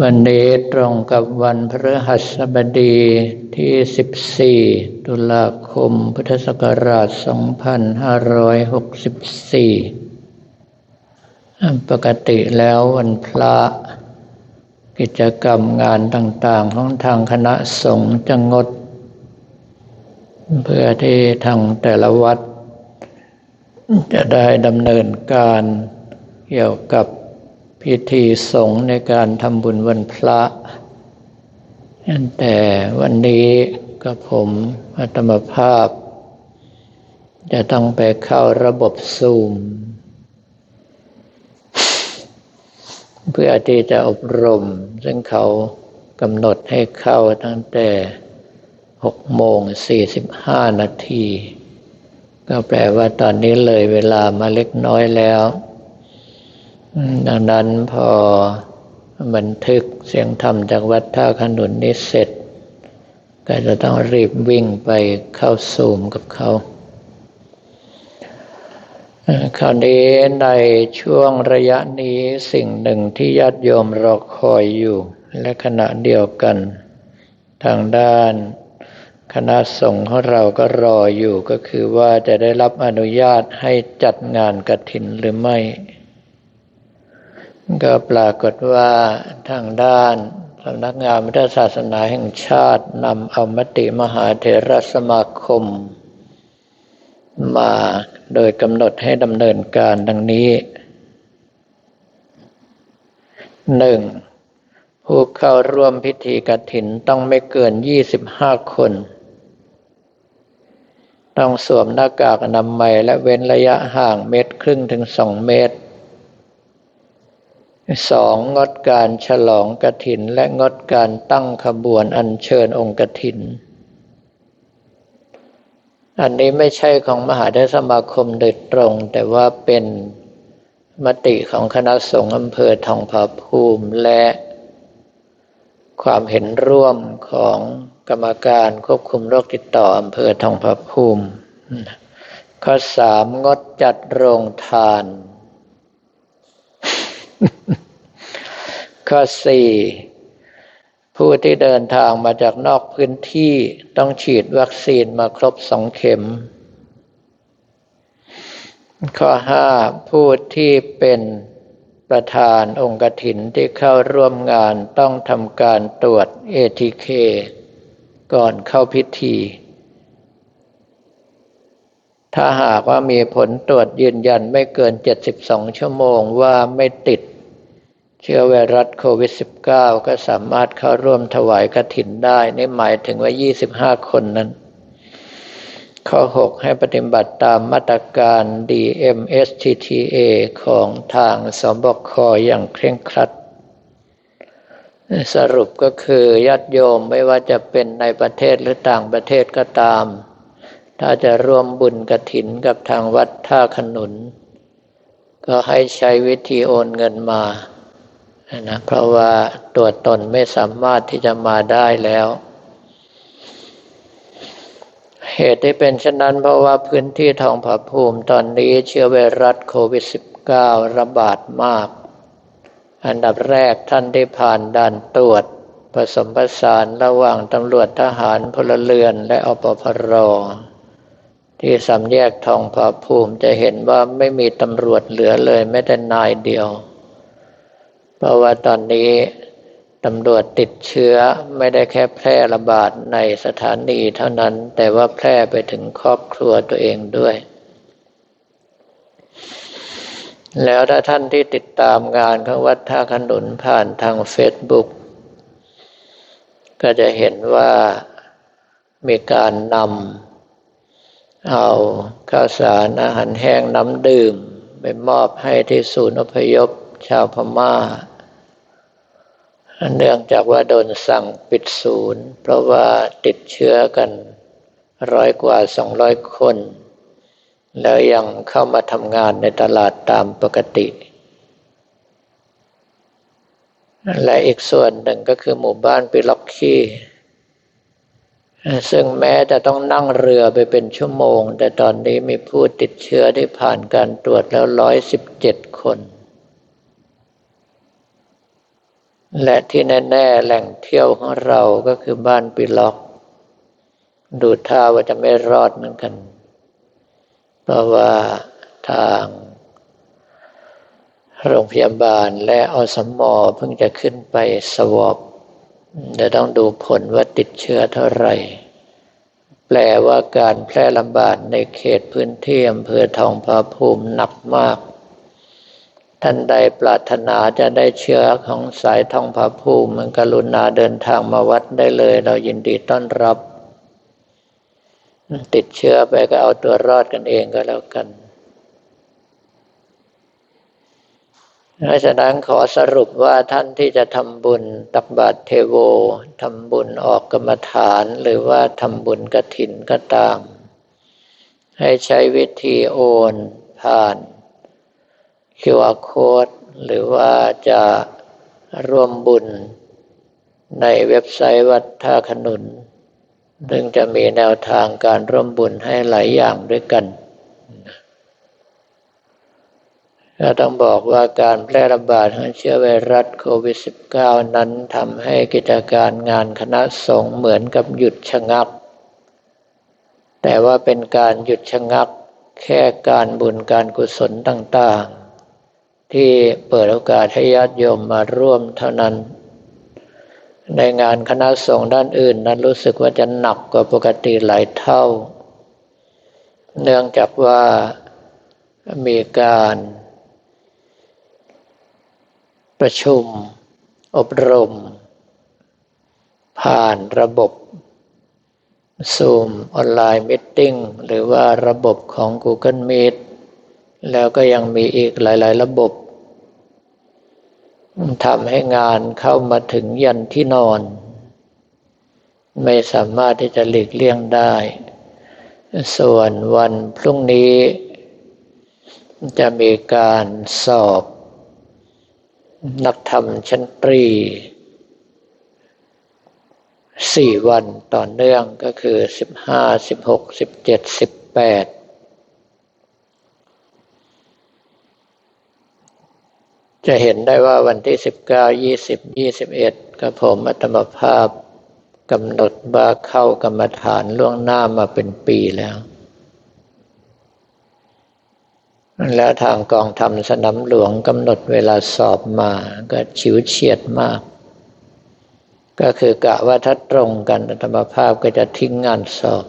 วันนี้ตรงกับวันพฤหัสบดีที่ 14 ตุลาคม พุทธศักราช 2564 ปกติแล้ววันพระ กิจกรรมงานต่างๆ ของทางคณะสงฆ์จะงด เพื่อที่ทางแต่ละวัด จะได้ดำเนินการ เกี่ยวกับพิธีสงฆ์ในการทำบุญวันพระแต่วันนี้ก็ผมอัตมภาพ จะต้องไปเข้าระบบซูม เพื่อที่จะอบรม ซึ่งเขากำหนดให้เข้าตั้งแต่หกโมงสี่สิบห้านาที ก็แปลว่าตอนนี้เลยเวลามาเล็กน้อยแล้ว ดังนั้นพอบันทึกเสียงธรรมจากวัดท่าขนุนนี้เสร็จ ก็จะต้องรีบวิ่งไปเข้าซูมกับเขา คราวนี้ในช่วงระยะนี้สิ่งหนึ่งที่ญาติโยมรอคอยอยู่ และขณะเดียวกัน ทางด้านคณะสงฆ์ของเราก็รออยู่ก็คือว่าจะได้รับอนุญาตให้จัดงานกระถินหรือไม่ ก็ปรากฏว่าทางด้านสำนักงานพุทธศาสนาแห่งชาตินำเอามติมหาเถรสมาคม มาโดยกำหนดให้ดำเนินการดังนี้หนึ่งผู้เข้าร่วมพิธีกรถินต้องไม่เกินยี่สิบห้าคน ต้องสวมหน้ากากอนามัยและเว้นระยะห่างเมตรครึ่งถึงสองเมตร สองงดการฉลองกระถิน และงดการตั้งขบวนอัญเชิญองค์กระถิน อันนี้ไม่ใช่ของมหาเทศสมาคมโดยตรง แต่ว่าเป็นมติของคณะสงฆ์อำเภอทองผาภูมิและความเห็นร่วมของกรรมการควบคุมโรคติดต่ออำเภอทองผาภูมิ ข้อสามงดจัดโรงทาน ข้อสี่ผู้ที่เดินทางมาจากนอกพื้นที่ต้องฉีดวัคซีนมาครบสองเข็ม ข้อห้าผู้ที่เป็นประธานองค์กถินที่เข้าร่วมงานต้องทำการตรวจ ATK ก่อนเข้าพิธี ถ้าหากว่ามีผลตรวจยืนยันไม่เกิน 72 ชั่วโมงว่าไม่ติด เชื้อไวรัสโควิด -19 ก็สามารถเข้าร่วมถวายกรถินได้ นี่หมายถึงว่า 25 คนนั้น ข้อ 6 ให้ปฏิบัติตามมาตรการ DMSTTA ของทางสบคอย่างเคร่งครัด สรุปก็คือญาติโยมไม่ว่าจะเป็นในประเทศหรือต่างประเทศก็ตาม ถ้าจะร่วมบุญกระถินกับทางวัดท่าขนุน ก็ให้ใช้วิธีโอนเงินมา นะเพราะว่าตัวตนไม่สามารถที่จะมาได้แล้ว เหตุที่เป็นเช่นนั้นเพราะว่าพื้นที่ทองผาภูมิตอนนี้เชื้อไวรัสโควิด -19 ระบาดมาก อันดับแรกท่านได้ผ่านด่านตรวจ ผสมผสานระหว่างตำรวจทหารพลเรือนและอปพรที่สำแยกทองผาภูมิจะเห็นว่าไม่มีตำรวจเหลือเลยแม้แต่นายเดียว เพราะว่าตอนนี้ตำรวจติดเชื้อไม่ได้แค่แพร่ระบาดในสถานีเท่านั้น แต่ว่าแพร่ไปถึงครอบครัวตัวเองด้วย แล้วถ้าท่านที่ติดตามงานของวัดท่าขนุนผ่านทางเฟซบุ๊กก็จะเห็นว่ามีการนำเอาข้าวสารอาหารแห้งน้ำดื่ม ไปมอบให้ที่ศูนย์อพยพชาวพมา่า เนื่องจากว่าโดนสั่งปิดศูนย์ เพราะว่าติดเชื้อกันร้อยกว่าสองร้อยคน แล้วยังเข้ามาทำงานในตลาดตามปกติ และอีกส่วนหนึ่งก็คือหมู่บ้านปิล็อกคีซึ่งแม้จะต้องนั่งเรือไปเป็นชั่วโมง แต่ตอนนี้มีผู้ติดเชื้อที่ผ่านการตรวจแล้วร้อยสิบเจ็ดคน และที่แน่ๆแหล่งเที่ยวของเราก็คือบ้านปิล็อก ดูท่าว่าจะไม่รอดเหมือนกัน เพราะว่าทางโรงพยาบาลและอสมอเพิ่งจะขึ้นไปสวอปจะต้องดูผลว่าติดเชื้อเท่าไหร่ แปลว่าการแพร่ระบาดในเขตพื้นที่อำเภอทองผาภูมิหนักมาก ท่านใดปรารถนาจะได้เชื้อของสายทองผาภูมิมันกรุณาเดินทางมาวัดได้เลย เรายินดีต้อนรับ ติดเชื้อไปก็เอาตัวรอดกันเองก็แล้วกันเพราะฉะนั้นขอสรุปว่าท่านที่จะทำบุญตักบาตรเทโวทำบุญออกกรรมฐาน หรือว่าทำบุญกระถินก็ตาม ให้ใช้วิธีโอนผ่าน QR code หรือว่าจะร่วมบุญในเว็บไซต์วัดท่าขนุน ซึ่งจะมีแนวทางการร่วมบุญให้หลายอย่างด้วยกันก็ต้องบอกว่าการแพร่ระบาดของเชื้อไวรัสโควิด -19 นั้นทำให้กิจการงานคณะสงฆ์เหมือนกับหยุดชะงัก แต่ว่าเป็นการหยุดชะงักแค่การบุญการกุศลต่างๆ ที่เปิดโอกาสให้ญาติโยมมาร่วมเท่านั้น ในงานคณะสงฆ์ด้านอื่นนั้นรู้สึกว่าจะหนักกว่าปกติหลายเท่า เนื่องจากว่ามีการประชุม อบรม ผ่านระบบ Zoom ออนไลน์มิ팅หรือว่าระบบของ Google Meet แล้วก็ยังมีอีกหลาย ๆ ระบบ ทำให้งานเข้ามาถึงยันที่นอน ไม่สามารถที่จะหลีกเลี่ยงได้ ส่วนวันพรุ่งนี้ จะมีการสอบ นักธรรมชั้นตรีสี่วันต่อเนื่องก็คือสิบห้าสิบหกสิบเจ็ดสิบแปด จะเห็นได้ว่าวันที่สิบเก้ายี่สิบยี่สิบเอ็ดกระผมอัตมภาพกำหนดบาเข้ากรรมฐานล่วงหน้ามาเป็นปีแล้ว แล้วทางกองทำสนามหลวงกำหนดเวลาสอบมาก็ชิวเฉียดมาก ก็คือกะว่าถ้าตรงกันธรรมภาพก็จะทิ้งงานสอบ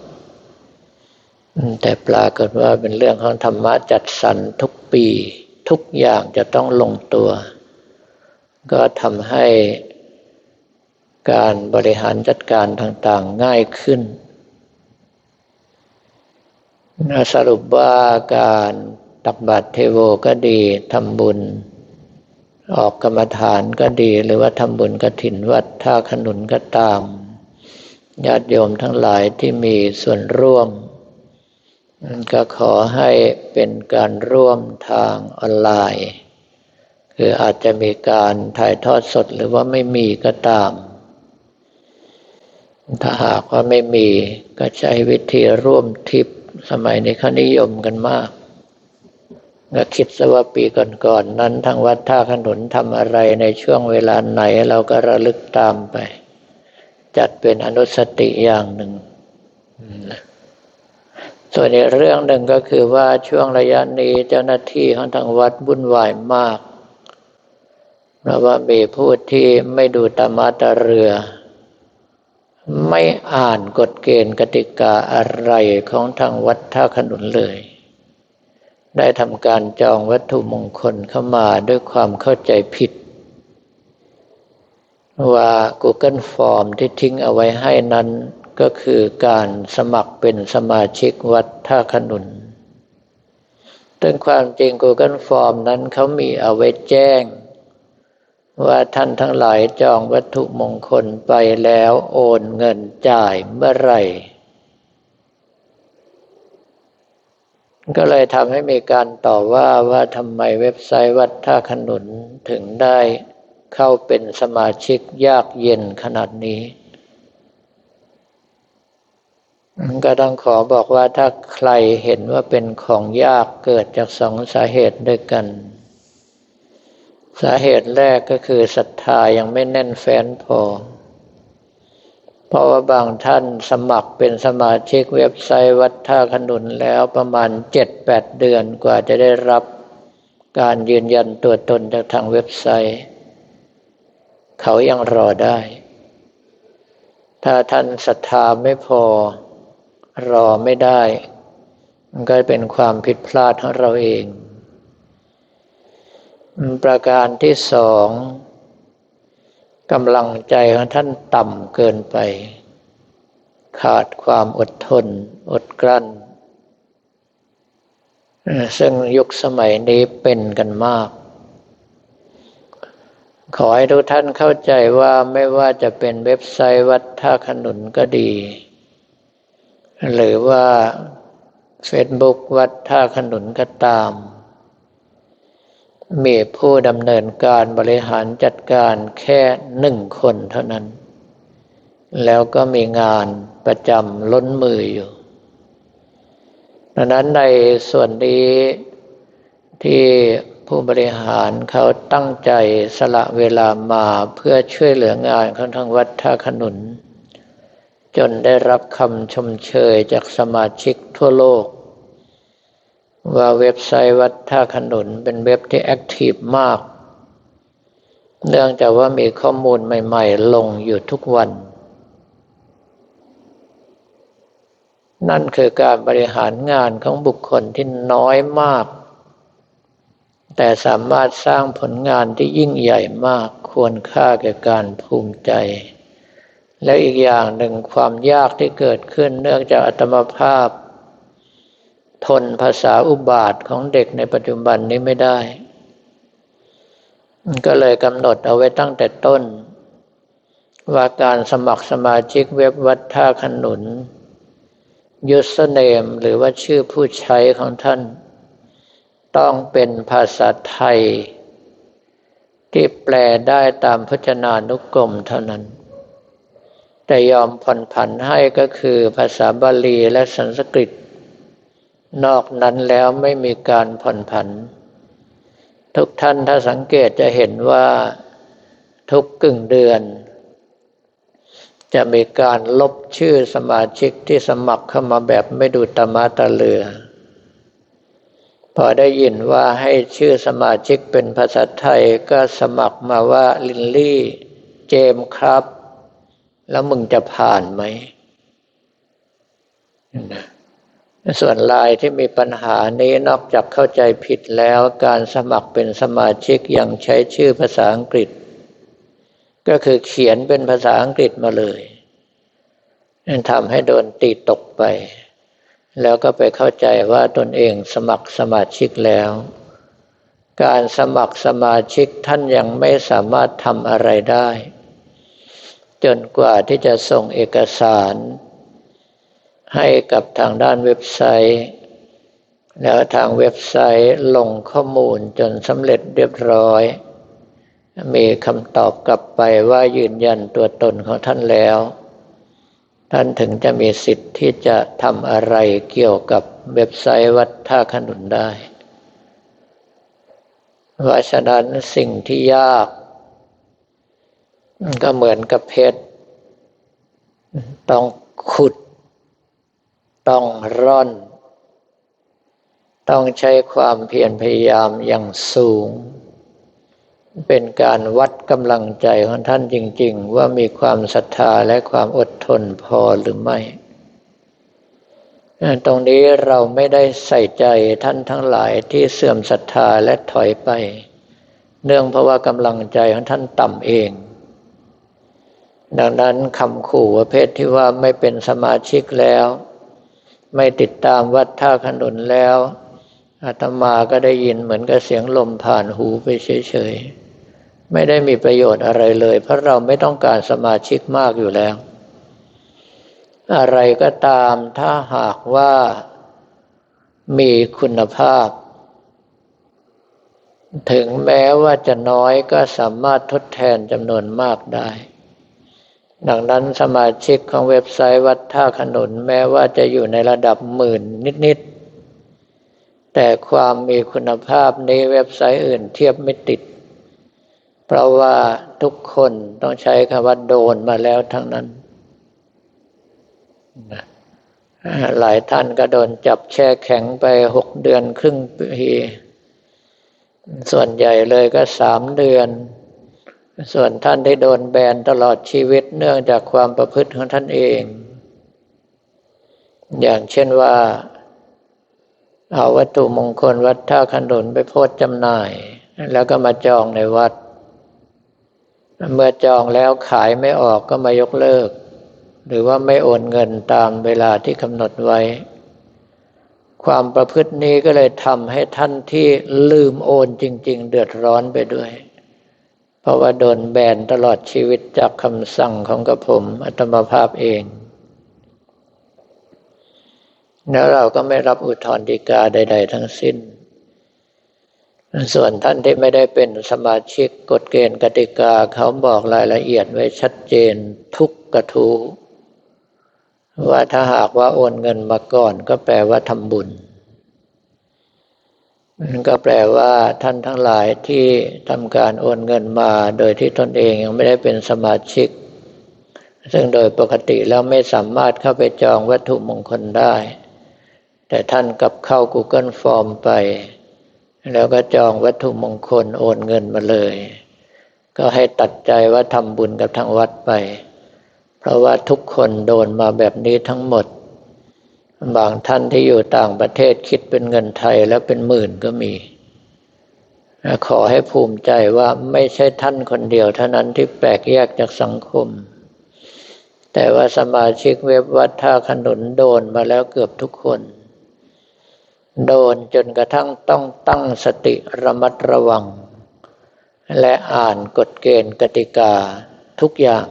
แต่ปรากฏว่าเป็นเรื่องของธรรมะจัดสรรทุกปี ทุกอย่างจะต้องลงตัว ก็ทำให้การบริหารจัดการต่างๆง่ายขึ้น สรุปว่าการตักบาตรเทโวก็ดีทำบุญ ออกกรรมฐานก็ดี หรือว่าทำบุญกระถินวัดท่าขนุนก็ตามญาติโยมทั้งหลายที่มีส่วนร่วม ก็ขอให้เป็นการร่วมทางออนไลน์ คืออาจจะมีการถ่ายทอดสดหรือว่าไม่มีก็ตาม ถ้าหากว่าไม่มีก็ใช้วิธีร่วมทิปสมัยนี้เขานิยมกันมากก็คิดซะว่าปีก่อนๆนนั้นทางวัดท่าขนุนทำอะไรในช่วงเวลาไหนเราก็ระลึกตามไป จัดเป็นอนุสติอย่างหนึ่ง ส่วนอีกเรื่องหนึ่งก็คือว่าช่วงระยะนี้เจ้าหน้าที่ของทางวัดวุ่นวายมาก เพราะว่ามีผู้ที่ไม่ดูตามาตาเรือ ไม่อ่านกฎเกณฑ์กติกาอะไรของทางวัดท่าขนุนเลย ได้ทำการจองวัตถุมงคลเข้ามาด้วยความเข้าใจผิด ว่า Google Form ที่ทิ้งเอาไว้ให้นั้น ก็คือการสมัครเป็นสมาชิกวัดท่าขนุนซึ่งความจริง Google Form นั้นเขามีเอาไว้แจ้ง ว่าท่านทั้งหลายจองวัตถุมงคลไปแล้วโอนเงินจ่ายเมื่อไหร่ ก็เลยทำให้มีการต่อว่าว่าทำไมเว็บไซต์วัดท่าขนุนถึงได้เข้าเป็นสมาชิกยากเย็นขนาดนี้ ก็ต้องขอบอกว่าถ้าใครเห็นว่าเป็นของยากเกิดจากสองสาเหตุด้วยกัน สาเหตุแรกก็คือศรัทธายังไม่แน่นแฟ้นพอ เพราะว่าบางท่านสมัครเป็นสมาชิกเว็บไซต์วัดท่าขนุนแล้วประมาณเจ็ดแปดเดือนกว่าจะได้รับการยืนยันตัวตนจากทางเว็บไซต์ เขายังรอได้ ถ้าท่านศรัทธาไม่พอ รอไม่ได้ มันก็เป็นความผิดพลาดของเราเอง ประการที่สองกำลังใจของท่านต่ำเกินไป ขาดความอดทน อดกลั้น ซึ่งยุคสมัยนี้เป็นกันมาก ขอให้ทุกท่านเข้าใจว่าไม่ว่าจะเป็นเว็บไซต์วัดท่าขนุนก็ดี หรือว่าเฟซบุ๊กวัดท่าขนุนก็ตาม มีผู้ดำเนินการบริหารจัดการแค่หนึ่งคนเท่านั้น แล้วก็มีงานประจำล้นมืออยู่ดังนั้นในส่วนนี้ที่ผู้บริหารเขาตั้งใจสละเวลามาเพื่อช่วยเหลืองานของทางวัดท่าขนุน จนได้รับคำชมเชยจากสมาชิกทั่วโลก ว่าเว็บไซต์วัดท่าขนุนเป็นเว็บที่แอคทีฟมาก เนื่องจากว่ามีข้อมูลใหม่ๆ ลงอยู่ทุกวัน นั่นคือการบริหารงานของบุคคลที่น้อยมาก แต่สามารถสร้างผลงานที่ยิ่งใหญ่มากควรค่าแก่การภูมิใจ และอีกอย่างหนึ่งความยากที่เกิดขึ้นเนื่องจากอัตมภาพ ทนภาษาอุบาทของเด็กในปัจจุบันนี้ไม่ได้ ก็เลยกำหนดเอาไว้ตั้งแต่ต้น ว่าการสมัครสมาชิกเว็บวัดท่าขนุนยุสเนมหรือว่าชื่อผู้ใช้ของท่าน ต้องเป็นภาษาไทย ที่แปลได้ตามพจนานุกรมเท่านั้น แต่ยอมผ่อนผันให้ก็คือภาษาบาลีและสันสกฤต นอกนั้นแล้วไม่มีการผ่อนผัน ทุกท่านถ้าสังเกตจะเห็นว่าทุกกึ่งเดือน จะมีการลบชื่อสมาชิกที่สมัครเข้ามาแบบไม่ดูตมาตะเลือ พอได้ยินว่าให้ชื่อสมาชิกเป็นภาษาไทยก็สมัครมาว่าลินลี่ เจมครับ แล้วมึงจะผ่านไหมนะส่วนลายที่มีปัญหานี้นอกจากเข้าใจผิดแล้วการสมัครเป็นสมาชิกยังใช้ชื่อภาษาอังกฤษ ก็คือเขียนเป็นภาษาอังกฤษมาเลยนั่นทำให้โดนตีตกไป แล้วก็ไปเข้าใจว่าตนเองสมัครสมาชิกแล้ว การสมัครสมาชิกท่านยังไม่สามารถทำอะไรได้ จนกว่าที่จะส่งเอกสาร ให้กับทางด้านเว็บไซต์ แล้วทางเว็บไซต์ลงข้อมูลจนสำเร็จเรียบร้อย มีคำตอบกลับไปว่ายืนยันตัวตนของท่านแล้ว ท่านถึงจะมีสิทธิ์ที่จะทำอะไรเกี่ยวกับเว็บไซต์วัดท่าขนุนได้ว่าฉะนั้นสิ่งที่ยาก ก็เหมือนกับเพชร ต้องขุด ต้องร่อน ต้องใช้ความเพียรพยายามอย่างสูง เป็นการวัดกำลังใจของท่านจริง ๆ ว่ามีความศรัทธาและความอดทนพอหรือไม่ตรงนี้เราไม่ได้ใส่ใจท่านทั้งหลายที่เสื่อมศรัทธาและถอยไป เนื่องเพราะว่ากำลังใจของท่านต่ำเอง ดังนั้นคำขู่ประเภทที่ว่าไม่เป็นสมาชิกแล้ว ไม่ติดตามวัดท่าขนุนแล้วอาตมาก็ได้ยินเหมือนกับเสียงลมผ่านหูไปเฉยๆไม่ได้มีประโยชน์อะไรเลย เพราะเราไม่ต้องการสมาชิกมากอยู่แล้ว อะไรก็ตามถ้าหากว่ามีคุณภาพ ถึงแม้ว่าจะน้อยก็สามารถทดแทนจำนวนมากได้ ดังนั้นสมาชิกของเว็บไซต์วัดท่าขนุนแม้ว่าจะอยู่ในระดับหมื่นนิด ๆ แต่ความมีคุณภาพในเว็บไซต์อื่นเทียบไม่ติด เพราะว่าทุกคนต้องใช้คำว่าโดนมาแล้วทั้งนั้น หลายท่านก็โดนจับแช่แข็งไปหกเดือนครึ่งปี ส่วนใหญ่เลยก็สามเดือน ส่วนท่านได้โดนแบนตลอดชีวิตเนื่องจากความประพฤติของท่านเอง อย่างเช่นว่า เอาวัตถุมงคลวัดท่าขนุนไปโพสจำหน่าย แล้วก็มาจองในวัด เมื่อจองแล้วขายไม่ออกก็มายกเลิก หรือว่าไม่โอนเงินตามเวลาที่กำหนดไว้ ความประพฤตินี้ก็เลยทำให้ท่านที่ลืมโอนจริง ๆ เดือดร้อนไปด้วย เพราะว่าโดนแบนตลอดชีวิตจากคำสั่งของกระผมอัตมภาพเอง แล้วเราก็ไม่รับอุทธรณ์ฎีกาใด ๆ ทั้งสิ้น ส่วนท่านที่ไม่ได้เป็นสมาชิกกฎเกณฑ์กติกาเขาบอกรายละเอียดไว้ชัดเจนทุกกระทู้ว่าถ้าหากว่าโอนเงินมาก่อนก็แปลว่าทำบุญ ก็แปลว่าท่านทั้งหลายที่ทำการโอนเงินมาโดยที่ตนเองยังไม่ได้เป็นสมาชิก ซึ่งโดยปกติแล้วไม่สามารถเข้าไปจองวัตถุมงคลได้ แต่ท่านกลับเข้า Google Form ไป แล้วก็จองวัตถุมงคลโอนเงินมาเลย ก็ให้ตัดใจว่าทำบุญกับทางวัดไป เพราะว่าทุกคนโดนมาแบบนี้ทั้งหมด บางท่านที่อยู่ต่างประเทศคิดเป็นเงินไทยแล้วเป็นหมื่นก็มีขอให้ภูมิใจว่าไม่ใช่ท่านคนเดียวเท่านั้นที่แปลกแยกจากสังคม แต่ว่าสมาชิกเว็บวัดท่าขนุนโดนมาแล้วเกือบทุกคน โดนจนกระทั่งต้องตั้งสติระมัดระวัง และอ่านกฎเกณฑ์กติกาทุกอย่าง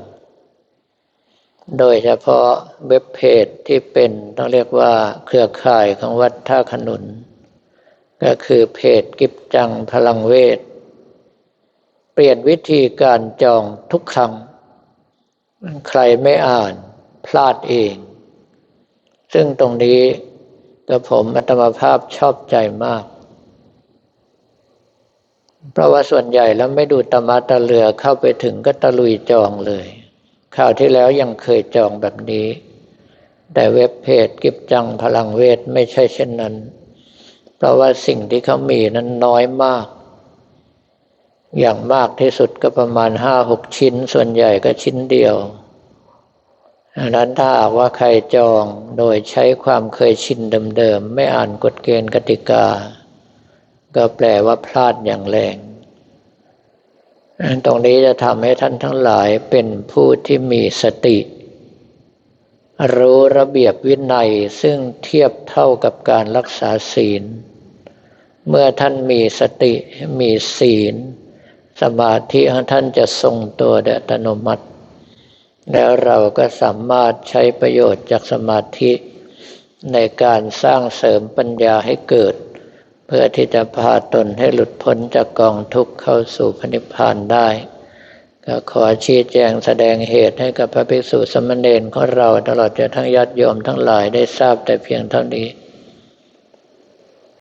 โดยเฉพาะเว็บเพจที่เป็นต้องเรียกว่าเครือข่ายของวัดท่าขนุน ก็คือเพจกิบจังพลังเวท เปลี่ยนวิธีการจองทุกครั้ง ใครไม่อ่านพลาดเอง ซึ่งตรงนี้กระผมอัตมาภาพชอบใจมาก เพราะว่าส่วนใหญ่แล้วไม่ดูตมาตะเรือเข้าไปถึงก็ตะลุยจองเลย ข่าวที่แล้วยังเคยจองแบบนี้ แต่เว็บเพจกิบจังพลังเวทไม่ใช่เช่นนั้น เพราะว่าสิ่งที่เขามีนั้นน้อยมาก อย่างมากที่สุดก็ประมาณห้าหกชิ้น ส่วนใหญ่ก็ชิ้นเดียวดังนั้นถ้าว่าใครจองโดยใช้ความเคยชินเดิมๆ ไม่อ่านกฎเกณฑ์กติกา ก็แปลว่าพลาดอย่างแรง ตรงนี้จะทำให้ท่านทั้งหลายเป็นผู้ที่มีสติ รู้ระเบียบวินัยซึ่งเทียบเท่ากับการรักษาศีล เมื่อท่านมีสติมีศีล สมาธิของท่านจะทรงตัวโดยอัตโนมัติ แล้วเราก็สามารถใช้ประโยชน์จากสมาธิ ในการสร้างเสริมปัญญาให้เกิด พื่อที่จะพาตนให้หลุดพ้นจากกองทุกข์เข้าสู่พระนิพพานได้ ก็ขอชี้แจงแสดงเหตุให้กับพระภิกษุสมณเณรของเราตลอดจนทั้งญาติโยมทั้งหลายได้ทราบแต่เพียงเท่านี้